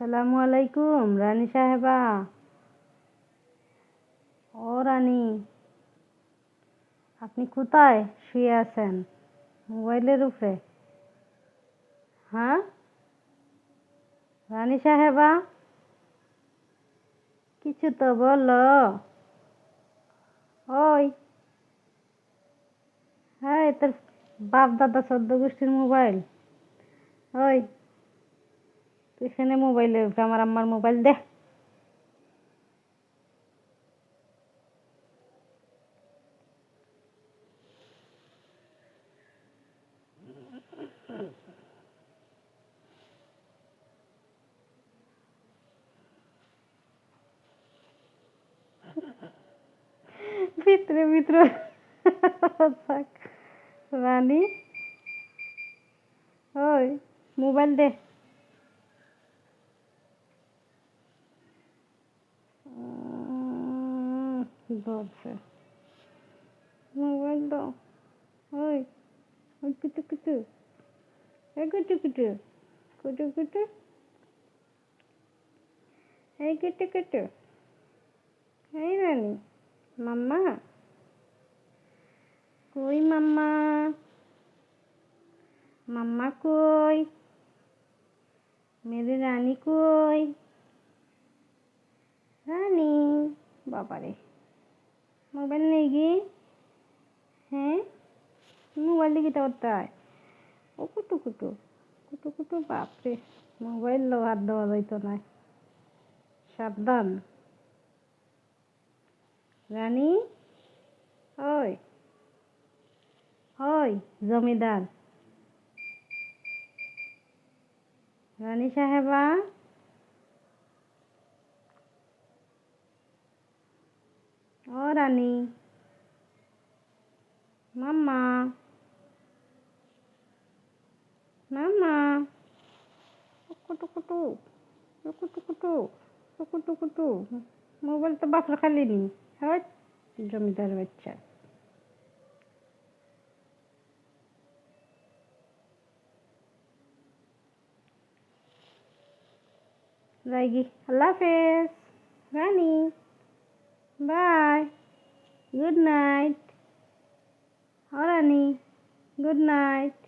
আসসালামু আলাইকুম, রানী সাহেবা। ও রানী, আপনি কোথায়? শুয়ে আছেন? মোবাইলের উপরে হ্যাঁ? রানী সাহেবা, কিছু তো বলো। ওই হ্যাঁ তোর বাপ দাদা চোদ্দ গোষ্ঠীর মোবাইল। ওই তুই এখানে মোবাইলের উপরে আমার আম্মার মোবাইল দে। ভিতরে ভিতরে। রানী। ওই মোবাইল দে। বলছে মোবাইল দাও ওই ওই কুটু কুটু এই কুটু কুটু কুটু কুটু এই কুটু কুটু এই রানী মাম্মা কই মাম্মা মাম্মা কই মেরে রানী কই রানী বাবারে মোবাইল নেই গে হ্যাঁ? মোবাইল দিকে তোরটায় ও কুটু কুটু কুটু কুটু, বাপরে, মোবাইল হাত দেওয়া যাইতো না। সাবধান। রানী? ওই ওই, জমিদার। রানী সাহেবা? ও রানী। মাম্মা। মাম্মা। কুটু কুটু কুটু কুটু মোবাইল তো বাপরা খালি নি হ্যাঁ জমিদার বাচ্চা। যাইগি আল্লাহ হাফেজ। রানী। Bye. Good night. Horani. Good night.